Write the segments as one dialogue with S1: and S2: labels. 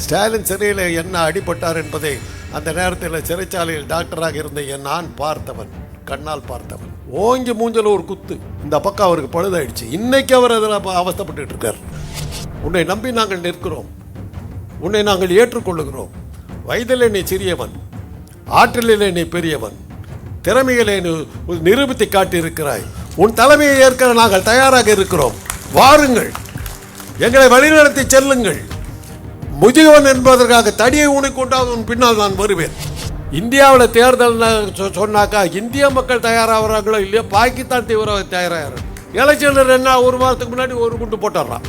S1: ஸ்டாலின் சிறையில் என்ன அடிபட்டார் என்பதை அந்த நேரத்தில் சிறைச்சாலையில் டாக்டராக இருந்த என் நான் பார்த்தவன் கண்ணால் பார்த்தவன். ஓங்கி மூஞ்சல ஒரு குத்து. இந்த பக்கம் அவருக்கு பழுதாயிடுச்சு. இன்னைக்கு அவர் அதில் அவஸ்தப்பட்டு இருக்கார். உன்னை நம்பி நாங்கள் நிற்கிறோம். உன்னை நாங்கள் ஏற்றுக்கொள்ளுகிறோம். வயதிலே நீ சிறியவன். ஆற்றலிலே நீ பெரியவன். திறமைகளை நீ நிரூபித்து காட்டியிருக்கிறாய். உன் தலைமையை ஏற்க நாங்கள் தயாராக இருக்கிறோம். வாருங்கள். எங்களை வழிநடத்தி செல்லுங்கள். முதியவன் என்பதற்காக தடியை ஊனிக்கொண்டாவது உன் பின்னால் நான் வருவேன். இந்தியாவில் தேர்தல் சொன்னாக்கா இந்திய மக்கள் தயாராகிறாங்களோ இல்லையோ பாகிஸ்தான் தீவிரவாதி தயாராகிறாங்க எலெக்ஷனில் என்ன ஒரு வாரத்துக்கு முன்னாடி ஒரு குண்டு போட்டுடுறான்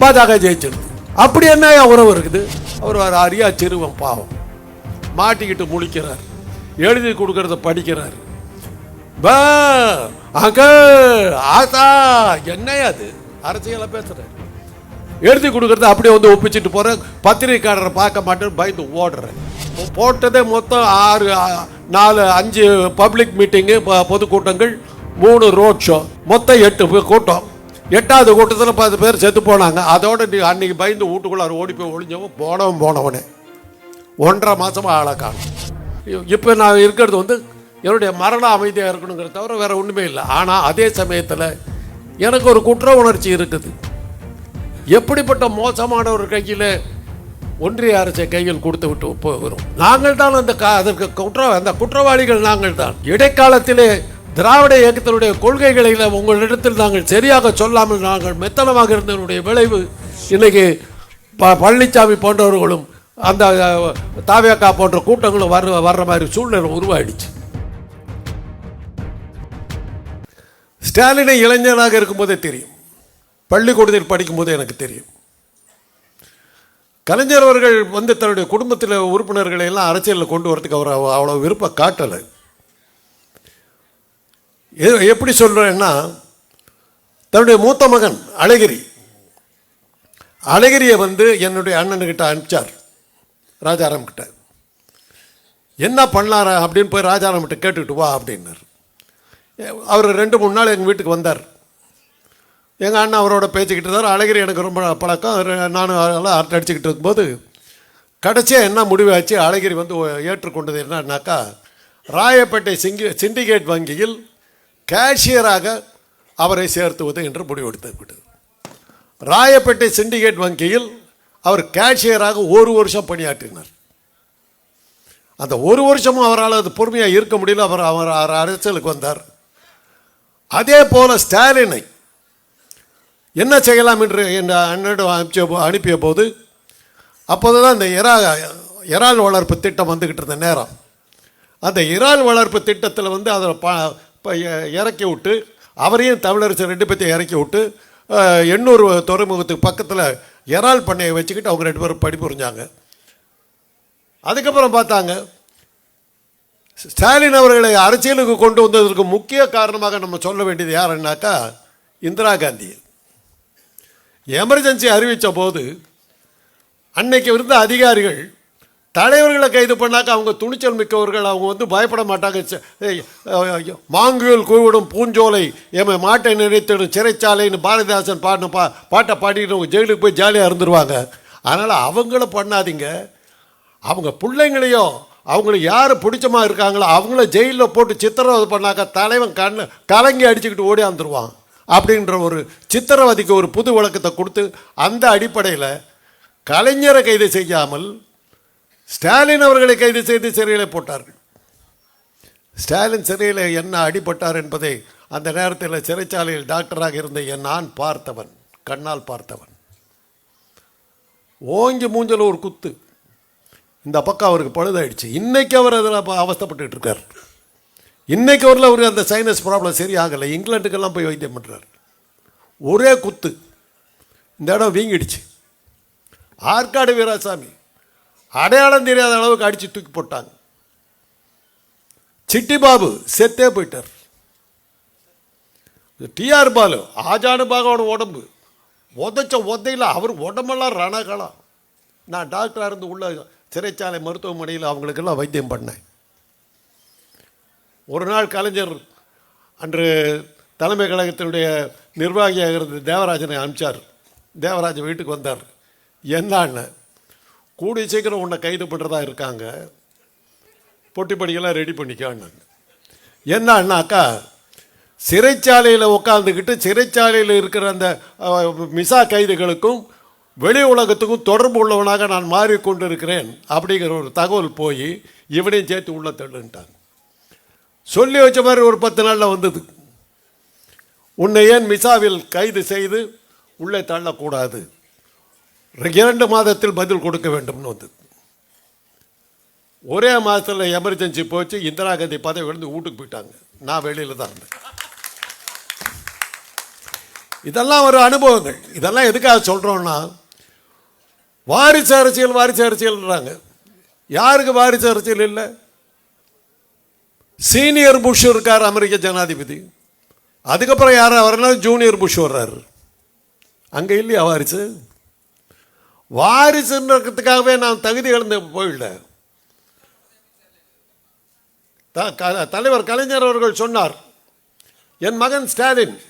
S1: பாஜக ஜெயிச்சது அப்படி என்ன உறவு இருக்குது? அவர் ஒரு அரியா சிறுவன் பாவம். மாட்டிக்கிட்டு முழிக்கிறார். எழுதி கொடுக்கறத படிக்கிறார். பா ஆத்தா என்னையா அது? அரசியலை பேசுகிறேன் எழுதி கொடுக்குறத அப்படியே வந்து ஒப்பிச்சிட்டு போகிறேன் பத்திரிக்கையாளரை பார்க்க மாட்டேன்னு பயந்து ஓடுறேன். போட்டதே மொத்தம் ஆறு நாலு அஞ்சு பப்ளிக் மீட்டிங்கு பொதுக்கூட்டங்கள் மூணு ரோட் ஷோ மொத்தம் எட்டு கூட்டம். எட்டாவது கூட்டத்தில் பத்து பேர் செத்து போனாங்க. அதோட நீ அன்னைக்கு பயந்து வீட்டுக்குள்ளார ஓடி போய் ஒளிஞ்சவன் போனவன் போனவனே. ஒன்றரை மாதமாக ஆளை காணும். இப்போ நான் இருக்கிறது வந்து என்னுடைய மரண அமைதியாக இருக்கணுங்கிறத தவிர வேறு ஒன்றுமே இல்லை. ஆனால் அதே சமயத்தில் எனக்கு ஒரு குற்ற உணர்ச்சி இருக்குது. எப்படிப்பட்ட மோசமான ஒரு கையில் ஒன்றிய அரசை கையில் கொடுத்து விட்டு போகிறோம்? நாங்கள் தான் அந்த கா- அதற்கு குற்ற அந்த குற்றவாளிகள் நாங்கள் தான். இடைக்காலத்திலே திராவிட இயக்கத்தினுடைய கொள்கைகளை உங்களிடத்தில் நாங்கள் சரியாக சொல்லாமல் நாங்கள் மெத்தனமாக இருந்ததனுடைய விளைவு இன்னைக்கு ப பழனிசாமி போன்றவர்களும் அந்த தாவியக்கா போன்ற கூட்டங்களும் வர்ற வர்ற மாதிரி சூழ்நிலை உருவாயிடுச்சு. ஸ்டாலினை இளைஞனாக இருக்கும்போதே தெரியும். பள்ளிக்கூடத்தில் படிக்கும்போது எனக்கு தெரியும். கலைஞர் அவர்கள் வந்து தன்னுடைய குடும்பத்தில் உறுப்பினர்களை எல்லாம் அரசியலில் கொண்டு வரத்துக்கு அவர் அவ- அவ்வளோ விருப்பம் காட்டலை. எப்படி சொல்கிறேன்னா தன்னுடைய மூத்த மகன் அழகிரி. அழகிரியை வந்து என்னுடைய அண்ணனுக்கிட்ட அனுப்பிச்சார் ராஜாராம் கிட்ட. என்ன பண்ணலாரா அப்படின்னு போய் ராஜாராம் கிட்ட கேட்டுக்கிட்டு வா அப்படின்னார். அவர் ரெண்டு மூணு நாள் எங்கள் வீட்டுக்கு வந்தார். எங்கள் அண்ணன் அவரோட பேச்சுக்கிட்டு இருந்தார். அழகிரி எனக்கு ரொம்ப பழக்கம். நானும் அதெல்லாம் அரட்டை அடிச்சுக்கிட்டு இருக்கும்போது கடைசியாக என்ன முடிவாச்சு? அழகிரி வந்து ஏற்றுக்கொண்டது என்னன்னாக்கா ராயப்பேட்டை சிங்கி சிண்டிகேட் வங்கியில் கேஷியராக அவரை சேர்த்துவது என்று முடிவெடுத்து விட்டது ராயப்பேட்டை சிண்டிகேட் வங்கியில் அவர் கேஷியராக ஒரு வருஷம் பணியாற்றினார். அந்த ஒரு வருஷமும் அவரால் அது பொறுமையாக இருக்க முடியல. அவர் அவர் அவர் அரசியலுக்கு வந்தார். அதே போல் ஸ்டாலினை என்ன செய்யலாம் என்று என் அண்ணனிடம் அனுப்பிச்ச போ- அனுப்பிய போது அப்போது தான் இந்த இறா இறால் வளர்ப்பு திட்டம் வந்துக்கிட்டு இருந்த நேரம். அந்த இறால் வளர்ப்பு திட்டத்தில் வந்து அதில் ப ப- இறக்கி விட்டு அவரையும் தமிழரசு ரெண்டு பேர்த்தையும் இறக்கி விட்டு எண்ணூர் துறைமுகத்துக்கு பக்கத்தில் இறால் பண்ணையை வச்சுக்கிட்டு அவங்க ரெண்டு பேரும் படி புரிஞ்சாங்க. அதுக்கப்புறம் பார்த்தாங்க ஸ்டாலின் அவர்களை அரசியலுக்கு கொண்டு வந்ததற்கு முக்கிய காரணமாக நம்ம சொல்ல வேண்டியது யாருன்னாக்கா இந்திரா காந்தி. எமர்ஜென்சி அறிவித்த போது அன்னைக்கு இருந்த அதிகாரிகள் தலைவர்களை கைது பண்ணாக்க அவங்க துணிச்சல் மிக்கவர்கள் அவங்க வந்து பயப்பட மாட்டாங்க. மாங்குகள் ஏய், கூவிடும் பூஞ்சோலை எம்மை மாட்டை நினைத்திடும் சிறைச்சாலைன்னு பாரதிதாசன் பாடின பா பாட்டை பாடிட்டு அவங்க ஜெயிலுக்கு போய் ஜாலியாக இருந்துருவாங்க. அதனால் அவங்கள பண்ணாதீங்க. அவங்க பிள்ளைங்களையோ அவங்கள யார் பிடிச்சமா இருக்காங்களோ அவங்கள ஜெயிலில் போட்டு சித்திரவதை பண்ணாக்க தலைவன் கண் கலங்கி அடிச்சுக்கிட்டு ஓடியாந்துருவான். அப்படின்ற ஒரு சித்திரவதைக்கு ஒரு புது விளக்கத்தை கொடுத்து அந்த அடிப்படையில் கலைஞரை கைது செய்யாமல் ஸ்டாலின் அவர்களை கைது செய்து சிறையில் போட்டார்கள். ஸ்டாலின் சிறையில் என்ன அடிபட்டார் என்பதை அந்த நேரத்தில் சிறைச்சாலையில் டாக்டராக இருந்த என் நான் பார்த்தவன் கண்ணால் பார்த்தவன். ஓங்கி மூஞ்சல் ஒரு குத்து. இந்த பக்கம் அவருக்கு பழுதாயிடுச்சு. இன்றைக்கி அவர் அதில் அவஸ்தைப்பட்டுட்டு இன்றைக்கு வரல அவரில் அவருக்கு அந்த சைனஸ் ப்ராப்ளம் சரியாகலை. இங்கிலாண்டுக்கெல்லாம் போய் வைத்தியம் பண்ணுறார் ஒரே குத்து. இந்த இடம் வீங்கிடுச்சு. ஆற்காடு வீராசாமி அடையாளம் தெரியாத அளவுக்கு அடித்து தூக்கி போட்டாங்க. சிட்டி பாபு செத்தே போயிட்டார். டிஆர் பாலு ஆஜானு பாகோட உடம்பு. உதைச்ச உதையில் அவர் உடம்பெல்லாம் ரணகலம். நான் டாக்டராக இருந்து உள்ள சிறைச்சாலை மருத்துவமனையில் அவங்களுக்கெல்லாம் வைத்தியம் பண்ணேன். ஒரு நாள் கலைஞர் அன்று தலைமை கழகத்தினுடைய நிர்வாகியாக இருந்த தேவராஜனை அனுப்பிச்சார். தேவராஜன் வீட்டுக்கு வந்தார். என்னான்னு? கூடிய சீக்கிரம் உன்னை கைது பண்ணுறதா இருக்காங்க. பொட்டிப்படியெல்லாம் ரெடி பண்ணிக்கான்னு. என்னன்னாக்கா சிறைச்சாலையில் உட்காந்துக்கிட்டு சிறைச்சாலையில் இருக்கிற அந்த மிசா கைதிகளுக்கும் வெளி உலகத்துக்கும் தொடர்பு உள்ளவனாக நான் மாறிக்கொண்டிருக்கிறேன் அப்படிங்கிற ஒரு தகவல் போய் இவனையும் சேர்த்து உள்ள தள்ளுன்ட்டாங்க. சொல்லி வச்ச மாதிரி ஒரு பத்து நாளில் வந்தது. உன்னை ஏன் மிசாவில் கைது செய்து உள்ளே தள்ளக்கூடாது? இரண்டு மாதத்தில் பதில் கொடுக்க வேண்டும்னு வந்தது. ஒரே மாதத்தில் எமர்ஜென்சி போச்சு இந்திரா காந்தி பதவி விழுந்து வீட்டுக்கு போயிட்டாங்க. நான் வெளியில் தான் இருந்தேன். இதெல்லாம் ஒரு அனுபவங்கள். இதெல்லாம் எதுக்காக சொல்கிறோன்னா வாரிசு அரசியல் வாரிசு அரசியல்ன்றாங்க. யாருக்கு வாரிசு அரசியல் இல்லை? சீனியர் புஷ் இருக்கார் அமெரிக்க ஜனாதிபதி. அதுக்கப்புறம் யார் வரனா ஜூனியர் புஷ் வர்றாரு. அங்கே இல்லையா வாரிசு? வாரிசுன்றதுக்காகவே நான் தகுதி இழந்து போயிடல த- க- தலைவர் கலைஞர் அவர்கள் சொன்னார் என் மகன் ஸ்டாலின்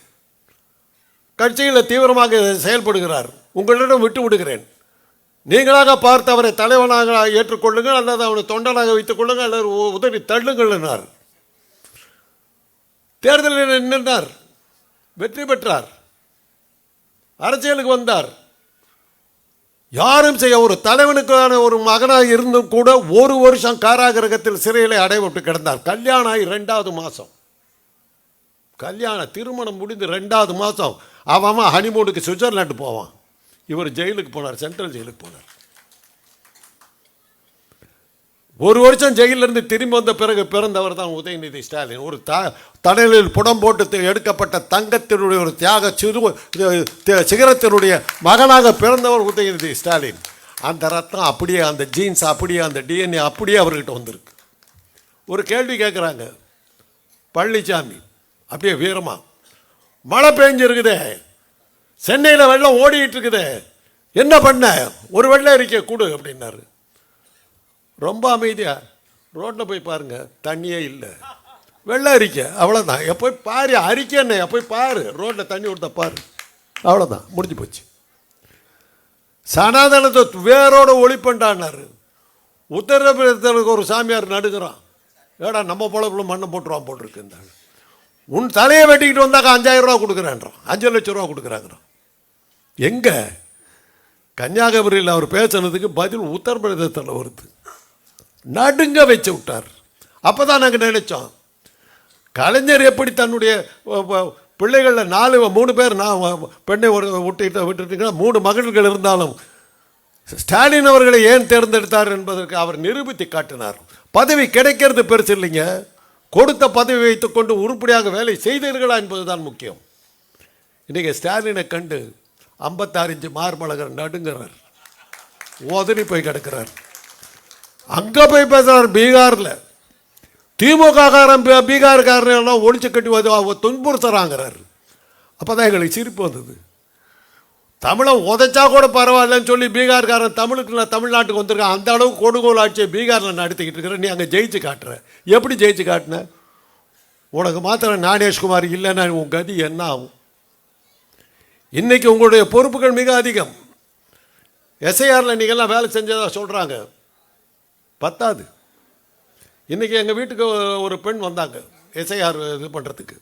S1: கட்சியில் தீவிரமாக செயல்படுகிறார். உங்களிடம் விட்டு விடுகிறேன். நீங்களாக பார்த்து அவரை தலைவனாக ஏற்றுக்கொள்ளுங்கள் அல்லது அவனை தொண்டனாக வைத்துக் கொள்ளுங்கள் அல்லது உதவி தள்ளுங்கள் என்றார். தேர்தலில் நின்றார்? வெற்றி பெற்றார். அரசியலுக்கு வந்தார். யாரும் செய்ய ஒரு தலைவனுக்கான ஒரு மகனாக இருந்தும் கூட ஒரு வருஷம் காராகிரகத்தில் சிறையில் அடைபட்டு கிடந்தார். கல்யாணம் ஆகி ரெண்டாவது மாதம் கல்யாணம் திருமணம் முடிந்து ரெண்டாவது மாதம் அவன் ஹனிமூனுக்கு சுவிட்சர்லாண்டு போவான். இவர் ஜெயிலுக்கு போனார் சென்ட்ரல் ஜெயிலுக்கு போனார். ஒரு வருஷம் ஜெயிலிருந்து திரும்பி வந்த பிறகு பிறந்தவர் தான் உதயநிதி ஸ்டாலின். ஒரு த தடலில் புடம் போட்டு எடுக்கப்பட்ட தங்கத்தினுடைய ஒரு தியாக சிறு சிகரத்தினுடைய மகனாக பிறந்தவர் உதயநிதி ஸ்டாலின். அந்த ரத்தம் அப்படியே அந்த ஜீன்ஸ் அப்படியே அந்த டிஎன்ஏ அப்படியே அவர்கிட்ட வந்திருக்கு. ஒரு கேள்வி கேட்குறாங்க பழனிசாமி அப்படியே வீரமா மழை பெஞ்சிருக்குதே. சென்னையில் வெள்ளம் ஓடிக்கிட்டு இருக்குதே. என்ன பண்ண? ஒரு வெள்ளம் அறிக்கை கூடு அப்படின்னாரு. ரொம்ப அமைதியாக ரோட்டில் போய் பாருங்கள் தண்ணியே இல்லை. வெள்ளை அறிக்கை அவ்வளோதான் எப்போ பாரு அறிக்கை என்ன? போய் பாரு ரோட்டில் தண்ணி கொடுத்தா பாரு. அவ்வளோதான் முடிஞ்சு போச்சு. சனாதனத்தை வேரோட ஒளிப்பண்டான்னாரு உத்தரப்பிரதேசத்துக்கு ஒரு சாமியார் நடுக்கிறான் ஏடா நம்ம பொழப்பில் மண்ணை போட்டுருவான் போட்டிருக்கு இந்த உன் தலையை வெட்டிக்கிட்டு வந்தாக்க அஞ்சாயிரம் ரூபா கொடுக்குறேன்றான். அஞ்சு லட்சம் ரூபா கொடுக்குறாங்கிறான். எங்கே? கன்னியாகுமரியில் அவர் பேசுனதுக்கு பதில் உத்தரப்பிரதேசத்தில் வருது. நடுங்க வச்சு விட்டார். அப்போ தான் நாங்கள் நினைச்சோம் கலைஞர் எப்படி தன்னுடைய பிள்ளைகளில் நாலு மூணு பேர் நான் பெண்ணை ஒரு விட்டுட்டு விட்டுட்டீங்கன்னா மூணு மகள்கள் இருந்தாலும் ஸ்டாலின் அவர்களை ஏன் தேர்ந்தெடுத்தார் என்பதற்கு அவர் நிரூபித்து காட்டினார். பதவி கிடைக்கிறது பெருசு இல்லைங்க. கொடுத்த பதவி வைத்துக்கொண்டு உருப்படியாக வேலை செய்தீர்களா என்பதுதான் முக்கியம். இன்றைக்கி ஸ்டாலினை கண்டு ஐம்பத்தாறு இன்ச்சு மார்பழகர் நடுங்கிறார். உதறி போய் கிடக்கிறார். அங்கே போய் பேசுகிறார் பீகாரில். திமுக காரன் பீ- ஒழிச்சு கட்டி வந்து அவ துன்புறுத்துறாங்கிறார். அப்போ தான் எங்களுக்கு சிரிப்பு வந்தது. தமிழை உதைச்சா கூட பரவாயில்லன்னு சொல்லி பீகார்காரன் தமிழுக்கு நான் தமிழ்நாட்டுக்கு வந்திருக்கேன். அந்த அளவுக்கு கொடுங்கோல் ஆட்சியை பீகாரில் நடத்திக்கிட்டு இருக்கிறேன் நீ அங்கே ஜெயிச்சு காட்டுற. எப்படி ஜெயிச்சு காட்டின? உனக்கு மாத்திரம் ஞானேஷ்குமார் இல்லைன்னா உன் கதி என்ன ஆகும்? இன்றைக்கி உங்களுடைய பொறுப்புகள் மிக அதிகம். எஸ்ஐஆரில் நீங்கள்லாம் வேலை செஞ்சதாக சொல்கிறாங்க பத்தாது. இன்றைக்கி எங்கள் வீட்டுக்கு ஒரு பெண் வந்தாங்க எஸ்ஐஆர் இது பண்ணுறதுக்கு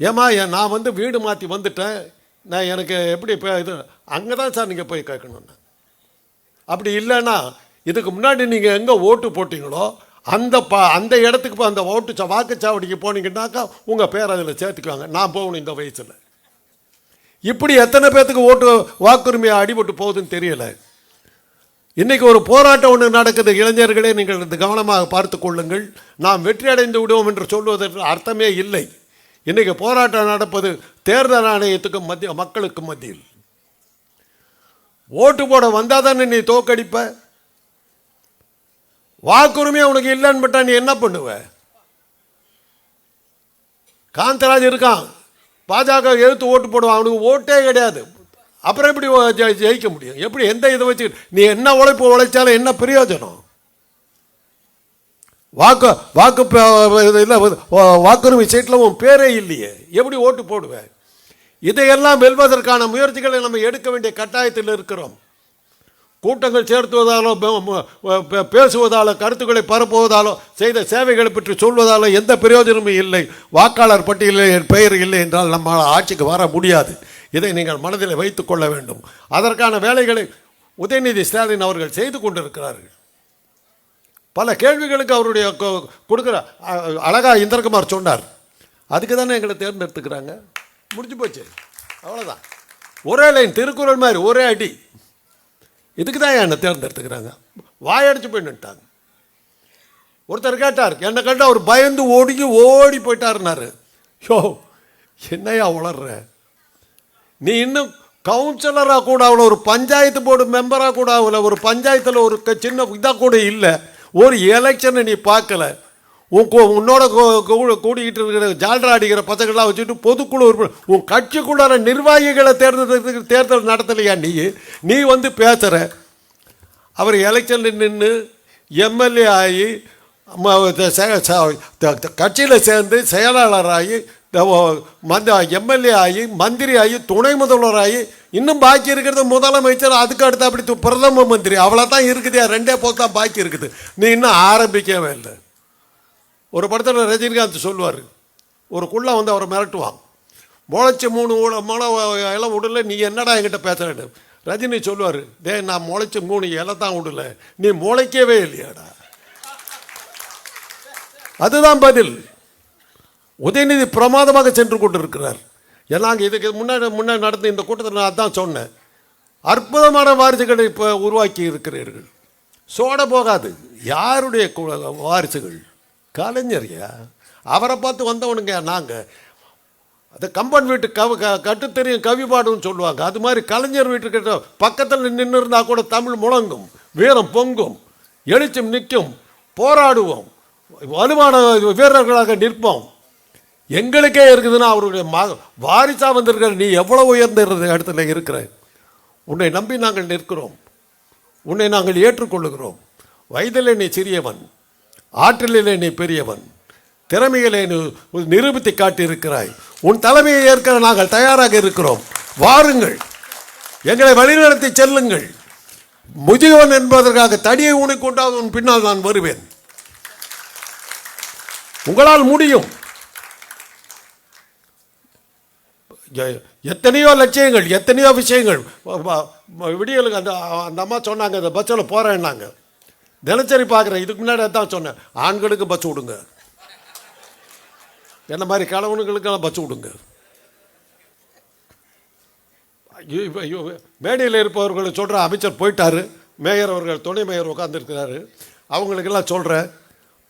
S1: ஏம்மா நான் வந்து வீடு மாற்றி வந்துட்டேன். நான் எனக்கு எப்படி இப்போ இது அங்கே தான் சார் நீங்கள் போய் கேட்கணுன்னு அப்படி இல்லைன்னா இதுக்கு முன்னாடி நீங்கள் எங்கே ஓட்டு போட்டிங்களோ அந்த ப அந்த இடத்துக்கு போய் அந்த ஓட்டு சா- வாக்குச்சாவடிக்கு போனீங்கன்னாக்கா உங்கள் பேர் அதில் சேர்த்துக்குவாங்க. நான் போகணும் இந்த வயசில். இப்படி எத்தனை பேர்த்துக்கு ஓட்டு வாக்குரிமையை அடிபட்டு போகுதுன்னு தெரியலை. இன்றைக்கி ஒரு போராட்டம் ஒன்று நடக்குது. இளைஞர்களே நீங்கள் கவனமாக பார்த்து கொள்ளுங்கள். நாம் வெற்றி அடைந்து விடுவோம் என்று சொல்வதற்கு அர்த்தமே இல்லை. இன்றைக்கி போராட்டம் நடப்பது தேர்தல் ஆணையத்துக்கும் மத்திய மக்களுக்கும் மத்தியில். ஓட்டு போட வந்தால் தானே நீ தோக்கடிப்ப? வாக்குரிமை உனக்கு இல்லைன்னு பட்டா நீ என்ன பண்ணுவ? காந்தராஜ் இருக்கான். பாஜக எழுத்து ஓட்டு போடுவான். அவனுக்கு ஓட்டே கிடையாது. அப்புறம் எப்படி ஜெயிக்க முடியும்? எப்படி எந்த இதை வச்சு நீ என்ன உழைப்பு உழைச்சாலும் என்ன பிரயோஜனம்? வாக்கு வாக்கு இல்லை வாக்குரிமை சீட்டில் உன் பேரே இல்லையே. எப்படி ஓட்டு போடுவேன் இதையெல்லாம் வெல்வதற்கான முயற்சிகளை நம்ம எடுக்க வேண்டிய கட்டாயத்தில் இருக்கிறோம். கூட்டங்கள் சேர்த்துவதாலோ பேசுவதாலோ கருத்துக்களை பரப்புவதாலோ செய்த சேவைகளை பற்றி சொல்வதாலோ எந்த பிரயோஜனமும் இல்லை. வாக்காளர் பட்டியலில் என் பெயர் இல்லை என்றால் நம்மளால் ஆட்சிக்கு வர முடியாது. இதை நீங்கள் மனதில் வைத்து கொள்ள வேண்டும். அதற்கான வேலைகளை உதயநிதி ஸ்டாலின் அவர்கள் செய்து கொண்டிருக்கிறார்கள். பல கேள்விகளுக்கு அவருடைய கொ- கொடுக்குற அ- அழகா இந்திரகுமார் சொன்னார். அதுக்கு தானே எங்களை தேர்ந்தெடுத்துக்கிறாங்க. முடிஞ்சு போச்சு. அவ்வளோதான் ஒரே லைன் திருக்குறள் மாதிரி ஒரே அடி. இதுக்கு தான் என்னை தேர்ந்தெடுத்துக்கிறாங்க? வாயடிச்சு போய் நின்ட்டாங்க. ஒருத்தர் கேட்டார் என்னை கண்டு அவர் பயந்து ஓடிக்கி ஓடி போயிட்டாருனாரு யோ என்னையா உளர்ற? நீ இன்னும் கவுன்சிலராக கூட ஆகல ஒரு பஞ்சாயத்து போர்டு மெம்பராக கூட ஆகல ஒரு பஞ்சாயத்தில் ஒரு க- சின்ன இதாக கூட இல்லை. ஒரு எலெக்ஷனை நீ பார்க்கல. உன் உன்னோட கூ- கூடிக்கிட்டு இருக்கிற ஜால்ரா அடிக்கிற பசங்கள்லாம் வச்சுட்டு பொதுக்குழு உறுப்பினர் உன் கட்சிக்குள்ளார நிர்வாகிகளை தேர்ந்தெடுத்து தேர்தல் நடத்தலையா நீ? நீ வந்து பேசுகிற அவர் எலெக்ஷனில் நின்று எம்எல்ஏ ஆகி கட்சியில் சேர்ந்து செயலாளராகி மந்த எம்எல்ஏ ஆகி மந்திரி ஆகி துணை முதல்வர் ஆகி இன்னும் பாக்கி இருக்கிறது முதலமைச்சர் அதுக்கு அடுத்து அப்படி பிரதம மந்திரி. அவ்வளோ தான் இருக்குது ரெண்டே போக்கு தான் பாக்கி இருக்குது. நீ இன்னும் ஆரம்பிக்கவே இல்லை. ஒரு படத்தில் ரஜினிகாந்த் சொல்லுவார் ஒரு குள்ள வந்து அவரை மிரட்டுவான். முளைச்சி மூணு ஊழ முளை இலை விடல நீ என்னடா என்கிட்ட பேசுறேன்னு ரஜினி சொல்லுவார் டே நான் முளைச்சி மூணு இலை தான் விடல நீ முளைக்கவே இல்லையாடா? அதுதான் பதில். உதயநிதி பிரமாதமாக சென்று கொண்டிருக்கிறார். ஏன்னாங்க இதுக்கு முன்னாடி முன்னாடி நடந்த இந்த கூட்டத்தில் நான் அதான் சொன்னேன். அற்புதமான வாரிசுகளை இப்போ உருவாக்கி இருக்கிறீர்கள். சோட போகாது. யாருடைய வாரிசுகள்? கலைஞர்யா அவரை பார்த்து வந்தவனுங்க நாங்கள் அது கம்பன் வீட்டு கவி க கட்டு தெரியும் கவி பாடுன்னு சொல்லுவாங்க. அது மாதிரி கலைஞர் வீட்டுக்கிட்ட பக்கத்தில் நின்று இருந்தால் கூட தமிழ் முழங்கும். வீரம் பொங்கும். எழுச்சும் நிற்கும். போராடுவோம். வலுவான வீரர்களாக நிற்போம். எங்களுக்கே இருக்குதுன்னா அவருடைய ம வாரிசாக வந்திருக்கிற நீ எவ்வளோ உயர்ந்த இடத்துல இருக்கிற உன்னை நம்பி நாங்கள் நிற்கிறோம். உன்னை நாங்கள் ஏற்றுக்கொள்ளுகிறோம். வயதிலே நீ சிறியவன். ஆற்றலிலே நீ பெரியவன். திறமையிலே நீ நிரூபித்து காட்டியிருக்கிறாய். உன் தலைமையை ஏற்க நாங்கள் தயாராக இருக்கிறோம். வாருங்கள். எங்களை வழிநடத்தி செல்லுங்கள். முதியவன் என்பதற்காக தடியை உனக்கு ஊனிக்கொண்டால் உன் பின்னால் நான் வருவேன். உங்களால் முடியும். எத்தனையோ லட்சியங்கள் எத்தனையோ விஷயங்கள். விடியலுக்கு அந்த அந்த அம்மா சொன்னாங்க இந்த பஸ்ஸில் போகிறேன்னாங்க தினச்சரி பார்க்குறேன் இதுக்கு முன்னாடி தான் சொன்னேன் ஆண்களுக்கு பஸ் விடுங்க. என்ன மாதிரி கணவனுங்களுக்கெல்லாம் பஸ் விடுங்க. ஐயோ, ஐயோ, மேடையில் இருப்பவர்களை சொல்கிற அமைச்சர் போயிட்டாரு மேயர் அவர்கள் துணை மேயர் உட்காந்துருக்கிறாரு அவங்களுக்கெல்லாம் சொல்கிறேன்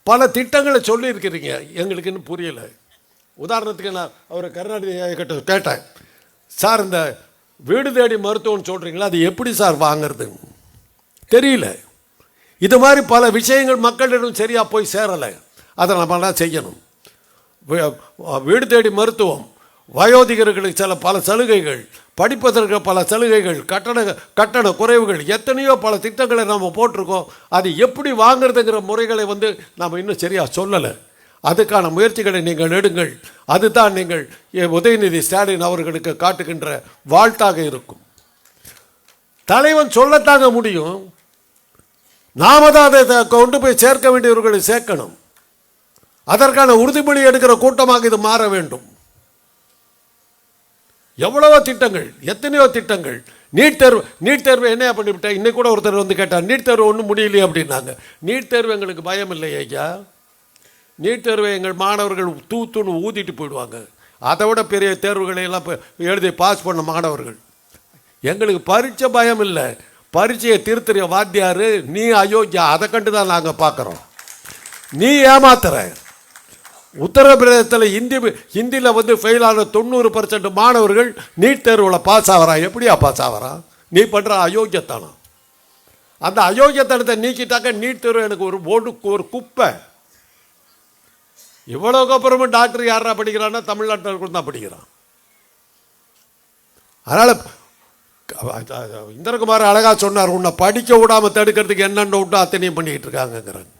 S1: பல திட்டங்களை சொல்லியிருக்கிறீங்க. எங்களுக்கு இன்னும் புரியலை. உதாரணத்துக்கு நான் அவர் கருணாநிதி கிட்ட கேட்டேன். சார் இந்த வீடு தேடி மருத்துவம்னு சொல்கிறீங்களா அது எப்படி சார் வாங்கிறது? தெரியல. இது மாதிரி பல விஷயங்கள் மக்களிடம் சரியாக போய் சேரலை. அதை நம்மளாம் செய்யணும். வீடு தேடி மருத்துவம் வயோதிகர்களுக்கு சில பல சலுகைகள் படிப்பதற்கு பல சலுகைகள் கட்டண கட்டண குறைவுகள் எத்தனையோ பல திட்டங்களை நம்ம போட்டிருக்கோம். அது எப்படி வாங்குறதுங்கிற முறைகளை வந்து நாம் இன்னும் சரியாக சொல்லலை. அதுக்கான முயற்சிகளை நீங்கள் எடுங்கள். அதுதான் நீங்கள் எ- உதயநிதி ஸ்டாலின் அவர்களுக்கு காட்டுகின்ற வாழ்த்தாக இருக்கும். தலைவன் சொல்லத்தாங்க முடியும். நாம தான் அதை கொண்டு போய் சேர்க்க வேண்டியவர்களை சேர்க்கணும். அதற்கான உறுதிமொழி எடுக்கிற கூட்டமாக இது மாற வேண்டும். எவ்வளவோ திட்டங்கள் எத்தனையோ திட்டங்கள். நீட் தேர்வு நீட் தேர்வு என்ன பண்ணிவிட்டேன் இன்னைக்கு கூட ஒருத்தர் வந்து கேட்டார் நீட் தேர்வு ஒன்றும் முடியலையே அப்படின்னாங்க. நீட் தேர்வு எங்களுக்கு பயம் இல்லை ஐயா. நீட் தேர்வை எங்கள் மாணவர்கள் தூத்துன்னு ஊதிட்டு போயிடுவாங்க. அதை விட பெரிய தேர்வுகளை எல்லாம் எழுதி பாஸ் பண்ண மாணவர்கள். எங்களுக்கு பரீட்சை பயம் இல்லை. பரீட்சையை திருத்தறிய வாத்தியார் நீ அயோக்கியா? அதை கண்டு தான் நாங்கள் பார்க்குறோம் நீ ஏமாத்துற. உத்தரப்பிரதேசத்தில் இந்தி ஹிந்தியில் வந்து ஃபெயிலான தொண்ணூறு பர்சன்ட் மாணவர்கள் நீட் தேர்வில் பாஸ் ஆகிறான் எப்படியா பாஸ் ஆகிறான் நீ பண்ணுற அயோக்கியத்தனம். அந்த அயோக்கியத்தனத்தை நீக்கிட்டாக்க நீட் தேர்வு எனக்கு ஒரு போடு ஒரு குப்பை. இவ்வளோக்கு அப்புறமும் டாக்டர் யாரா படிக்கிறான்னா தமிழ்நாட்டில் தான் படிக்கிறான். அதனால் இந்திரகுமார் அழகாக சொன்னார் உன்னை படிக்க விடாம தடுக்கிறதுக்கு என்னென்ன விட்டு அத்தனையும் பண்ணிக்கிட்டு இருக்காங்கிறாங்க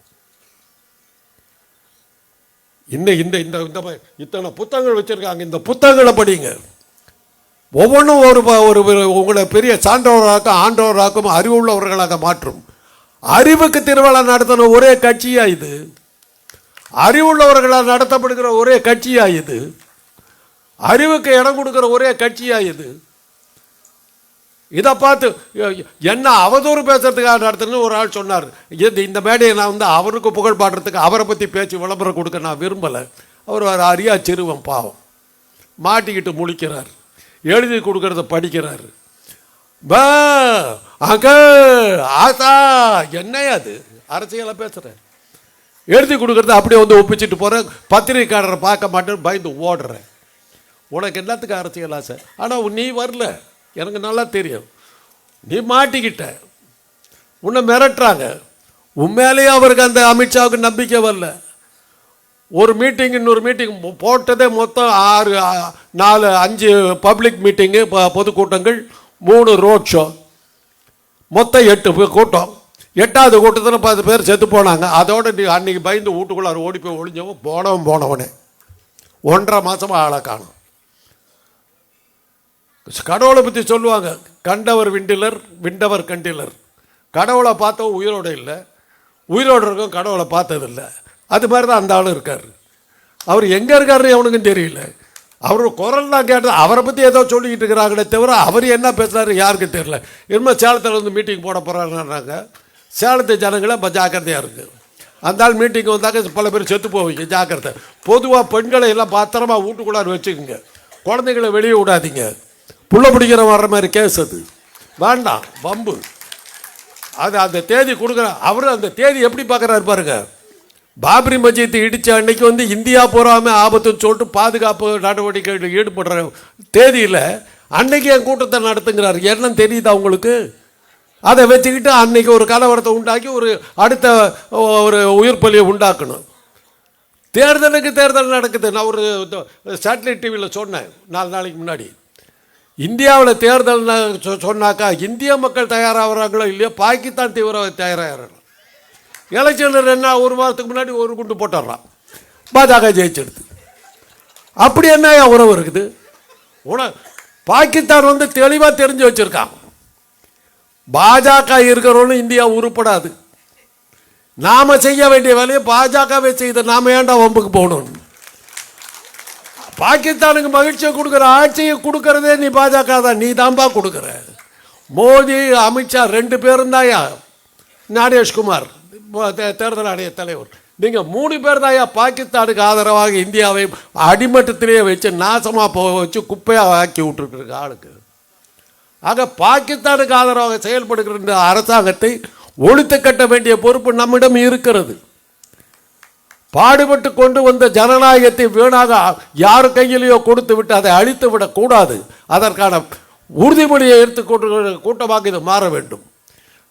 S1: இன்னும் இந்த இந்த இந்த மாதிரி இத்தனை புத்தகங்கள் வச்சுருக்காங்க. இந்த புத்தகங்களை படிங்க. ஒவ்வொன்றும் ஒரு ஒரு உங்களை பெரிய சான்றவராக்கும் ஆண்டவராக்கும் அறிவுள்ளவர்களாக மாற்றும். அறிவுக்கு திருவிழா நடத்தின ஒரே கட்சியாக இது? அறிவுள்ளவர்களால் நடத்தப்படுகிற ஒரே கட்சியாக இது? அறிவுக்கு இடம் கொடுக்குற ஒரே கட்சியாக இது? இதை பார்த்து என்ன அவதூறு பேசுறதுக்காக நடத்துன்னு ஒரு ஆள் சொன்னார். இது இந்த மேடையை நான் வந்து அவருக்கு புகழ் பாடுறதுக்கு அவரை பற்றி பேச்சு விளம்பரம் கொடுக்க நான் விரும்பலை. அவர் ஒரு அறியா சிறுவன் பாவம். மாட்டிக்கிட்டு முழிக்கிறார். எழுதி கொடுக்கறத படிக்கிறார். அங்க ஆசா என்னையா அது? அரசியலை பேசுகிறேன் எழுதி கொடுக்குறத அப்படியே வந்து ஒப்பிச்சிட்டு போகிறேன் பத்திரிக்கைக்காரரை பார்க்க மாட்டேன்னு பயந்து ஓடுறேன். உனக்கு என்னத்துக்கு அரசியல் ஆசை ஆனால் நீ வரல. எனக்கு நல்லா தெரியும். நீ மாட்டிக்கிட்ட. உன்னை மிரட்டுறாங்க. உண்மையிலேயே அவருக்கு அந்த அமித்ஷாவுக்கு நம்பிக்கை வரல. ஒரு மீட்டிங் இன்னொரு மீட்டிங் போட்டதே மொத்தம் ஆறு நாலு அஞ்சு பப்ளிக் மீட்டிங்கு பொதுக்கூட்டங்கள் மூணு ரோட் ஷோ மொத்தம் எட்டு கூட்டம். எட்டாவது கூட்டத்தில் பத்து பேர் செத்து போனாங்க. அதோட நீ அன்னைக்கு பயந்து வீட்டுக்குள்ளார ஓடி போய் ஒளிஞ்சவன் போனவன் போனவனே. ஒன்றரை மாதமாக ஆளை காணும். கடவுளை பற்றி சொல்லுவாங்க கண்டவர் விண்டிலர் விண்டவர் கண்டிலர். கடவுளை பார்த்தவன் உயிரோட இல்லை. உயிரோடு இருக்கும் கடவுளை பார்த்ததில்ல. அது மாதிரி தான் அந்த ஆளும் இருக்கார். அவர் எங்கே இருக்காருன்னு அவனுக்கும் தெரியல. அவர் குரல் தான் கேட்டது அவரை பற்றி ஏதோ சொல்லிக்கிட்டு இருக்கிறாங்களே தவிர அவர் என்ன பேசுறாரு யாருக்கும் தெரியல. இனிமேல் சேலத்தில் வந்து மீட்டிங் போட போகிறாங்கன்றாங்க சேலத்து ஜனங்களே இப்போ ஜாக்கிரதையாக இருக்குது அந்த ஆள் மீட்டிங் வந்தாக்க பல பேர் செத்து போவீங்க ஜாக்கிரதை. பொதுவாக பெண்களை எல்லாம் பத்திரமா வீட்டுக்குள்ளார் வச்சுக்கோங்க. குழந்தைங்களை வெளியே விடாதீங்க. புள்ள பிடிக்கிற வர்ற மாதிரி கேஸ் அது. வேண்டாம் பம்பு அது அந்த தேதி கொடுக்குற அவர் அந்த தேதி எப்படி பார்க்குறாரு பாருங்க. பாபரி மஸ்ஜித் இடித்த அன்னைக்கு வந்து இந்தியா போகாமல் ஆபத்துன்னு சொல்லிட்டு பாதுகாப்பு நடவடிக்கைகளில் ஈடுபடுற தேதியில் அன்னைக்கு என் கூட்டத்தை நடத்துங்கிறார். என்னன்னு தெரியுதா உங்களுக்கு? அதை வச்சுக்கிட்டு அன்னைக்கு ஒரு கலவரத்தை உண்டாக்கி ஒரு அடுத்த ஒரு உயிர் பலியை உண்டாக்கணும். தேர்தலுக்கு தேர்தல் நடக்குது. நான் ஒரு சேட்டலைட் டிவியில் சொன்னேன் நாலு நாளைக்கு முன்னாடி. இந்தியாவில் தேர்தல் சொ- சொன்னாக்கா இந்திய மக்கள் தயாராகிறாங்களோ இல்லையோ பாகிஸ்தான் தீவிரவாதி தயாராகிறாங்க எலெக்ஷனில் என்ன ஒரு வாரத்துக்கு முன்னாடி ஒரு குண்டு போட்டுடுறான். பாஜக ஜெயிச்சிடுது. அப்படி என்ன உறவு இருக்குது? உன பாகிஸ்தான் வந்து தெளிவாக தெரிஞ்சு வச்சுருக்கான் பாஜக இருக்கிறவனு இந்தியா உருப்படாது. நாம செய்ய வேண்டிய வேலையை பாஜகவே செய்த நாம ஏன்டா வம்புக்கு போகணும்? பாகிஸ்தானுக்கு மகிழ்ச்சியை கொடுக்குற ஆட்சியை கொடுக்கறதே நீ பாஜக தான். நீ தான்பா கொடுக்குற? மோடி அமித்ஷா ரெண்டு பேரும் தாயா நடேஷ்குமார் தே- தேர்தல் ஆணைய தலைவர். நீங்கள் மூணு பேர் தாயா பாகிஸ்தானுக்கு ஆதரவாக இந்தியாவை அடிமட்டத்திலேயே வச்சு நாசமாக போக வச்சு குப்பையாக ஆக்கி விட்டுருக்கு ஆளுக்கு. ஆக பாகிஸ்தானுக்கு ஆதரவாக செயல்படுகின்ற அரசாங்கத்தை ஒழித்து கட்ட வேண்டிய பொறுப்பு நம்மிடம் இருக்கிறது. பாடுபட்டு கொண்டு வந்த ஜனநாயகத்தை வீணாக யார் கையிலேயோ கொடுத்து விட்டு அதை அழித்து விடக்கூடாது அதற்கான உறுதிமொழியை எடுத்துக்கொண்டு கூட்டமாக இது மாற வேண்டும்.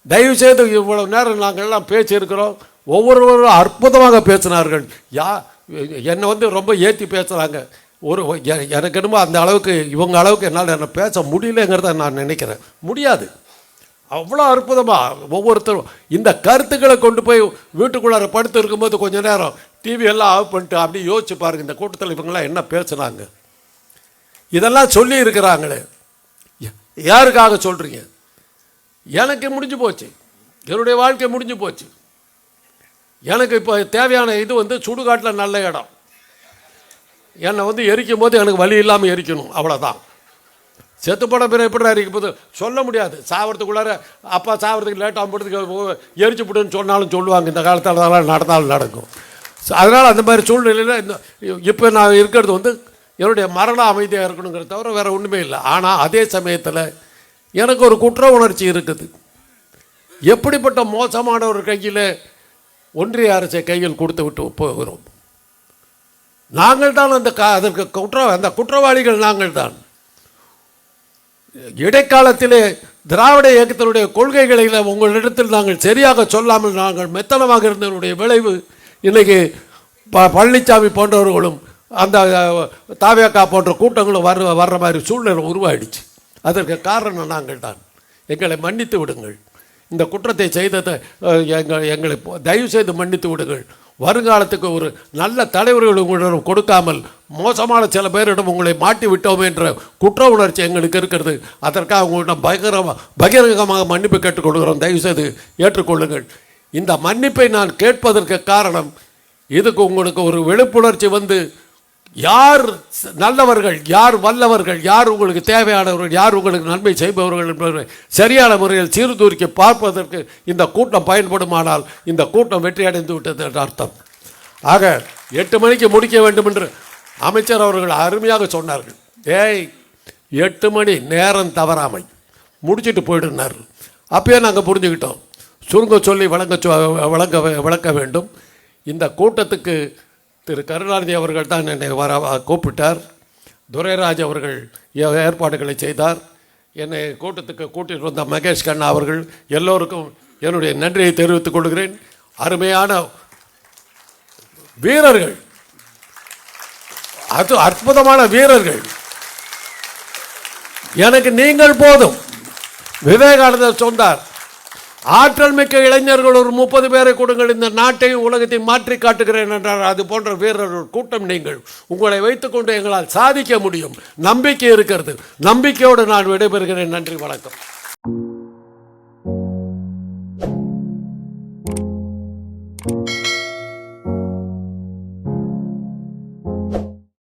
S1: தயவு செய்து இவ்வளவு நேரம் நாங்கள் எல்லாம் பேசியிருக்கிறோம். ஒவ்வொருவரும் அற்புதமாக பேசினார்கள். யா என்னை வந்து ரொம்ப ஏற்றி பேசுகிறாங்க ஒரு எ- எனக்கு என்னமோ அந்த அளவுக்கு இவங்க அளவுக்கு என்னால் என்ன பேச முடியலங்கிறத நான் நினைக்கிறேன். முடியாது. அவ்வளோ அற்புதமாக ஒவ்வொருத்தரும் இந்த கருத்துக்களை கொண்டு போய் வீட்டுக்குள்ளார படுத்து இருக்கும்போது கொஞ்சம் நேரம் டிவி எல்லாம் ஆஃப் பண்ணிட்டு அப்படியே யோசிச்சு பாருங்க இந்த கூட்டத்தில் இவங்கெல்லாம் என்ன பேசுனாங்க. இதெல்லாம் சொல்லி இருக்கிறாங்களே. யாருக்காக சொல்கிறீங்க எனக்கு முடிஞ்சு போச்சு. என்னுடைய வாழ்க்கை முடிஞ்சு போச்சு. எனக்கு இப்போ தேவையான இது வந்து சுடுகாட்டில் நல்ல இடம். என்னை வந்து எரிக்கும் போது எனக்கு வழி இல்லாமல் எரிக்கணும். அவ்வளோதான் செத்து போன பிறகு எப்படி எரிக்க போது சொல்ல முடியாது. சாவறதுக்குள்ளார அப்பா சாவறதுக்கு லேட்டாக போகிறதுக்கு எரிச்சு விடுன்னு சொன்னாலும் சொல்லுவாங்க. இந்த காலத்தில் அதெல்லாம் நடந்தாலும் நடக்கும். அதனால் அந்த மாதிரி சூழ்நிலையில் இந்த இப்போ நான் இருக்கிறது வந்து என்னுடைய மரண அமைதியாக இருக்கணுங்கிறத தவிர வேறு ஒன்றுமே இல்லை. ஆனால் அதே சமயத்தில் எனக்கு ஒரு குற்ற உணர்ச்சி இருக்குது. எப்படிப்பட்ட மோசமான ஒரு கையில் ஒன்றிய அரசை கையில் கொடுத்து விட்டு போகிறோம். நாங்கள் தான் அந்த கா அதற்கு குற்ற அந்த குற்றவாளிகள் நாங்கள் தான் இடைக்காலத்திலே திராவிட இயக்கத்தினுடைய கொள்கைகளை உங்களிடத்தில் நாங்கள் சரியாக சொல்லாமல் நாங்கள் மெத்தனமாக இருந்ததனுடைய விளைவு இன்றைக்கி ப பழனிசாமி போன்றவர்களும் அந்த தாவியக்கா போன்ற கூட்டங்களும் வர்ற வர்ற மாதிரி சூழ்நிலை உருவாயிடுச்சு. அதற்கு காரணம் நாங்கள் தான் எங்களை மன்னித்து விடுங்கள். இந்த குற்றத்தை செய்ததை எங்கள் எங்களை தயவு செய்து மன்னித்து விடுங்கள். வருங்காலத்துக்கு ஒரு நல்ல தலைவர்கள் உங்களிடம் கொடுக்காமல் மோசமான சில பேரிடம் உங்களை மாட்டி விட்டோம் என்ற குற்ற உணர்ச்சி எங்களுக்கு இருக்கிறது. அதற்காக உங்களிடம் பயங்கரமாக பகிரங்கமாக மன்னிப்பு கேட்டுக்கொள்கிறோம். தயவுசெய்து ஏற்றுக்கொள்ளுங்கள். இந்த மன்னிப்பை நான் கேட்பதற்கு காரணம் இதுக்கு உங்களுக்கு ஒரு விழிப்புணர்ச்சி வந்து யார் நல்லவர்கள் யார் வல்லவர்கள் யார் உங்களுக்கு தேவையானவர்கள் யார் உங்களுக்கு நன்மை செய்பவர்கள் என்பவர்கள் சரியான முறையில் சீர்தூக்கி பார்ப்பதற்கு இந்த கூட்டம் பயன்படுமானால் இந்த கூட்டம் வெற்றி அடைந்து விட்டது என்ற அர்த்தம். ஆக எட்டு மணிக்கு முடிக்க வேண்டும் என்று அமைச்சர் அவர்கள் அருமையாக சொன்னார்கள். ஏய் எட்டு மணி நேரம் தவறாமை. முடிச்சிட்டு போயிடுனார். அப்பயே நாங்கள் புரிஞ்சுக்கிட்டோம். சுருங்க சொல்லி வழங்க சொ- வழங்க விளக்க வேண்டும். இந்த கூட்டத்துக்கு திரு கருணாநிதி அவர்கள் தான் என்னை வர கூப்பிட்டார். துரைராஜ் அவர்கள் ஏ- ஏற்பாடுகளை செய்தார். என்னை கூட்டத்துக்கு கூட்டிட்டு வந்த மகேஷ் கண்ணா அவர்கள் எல்லோருக்கும் என்னுடைய நன்றியை தெரிவித்துக் கொள்கிறேன். அருமையான வீரர்கள். அது அற்புதமான வீரர்கள். எனக்கு நீங்கள் போதும். விவேகானந்தர் சொன்னார் ஆற்றல் மிக்க இளைஞர்கள் ஒரு முப்பது பேரை கொடுங்கள். இந்த நாட்டையும் உலகத்தையும் மாற்றி காட்டுகிறேன் என்றார். அது போன்ற வீரர்கள் கூட்டம் நீங்கள் உங்களை வைத்துக்கொண்டு எங்களால் சாதிக்க முடியும். நம்பிக்கை இருக்கிறது. நம்பிக்கையோடு நான் விடைபெறுகிறேன். நன்றி வணக்கம்.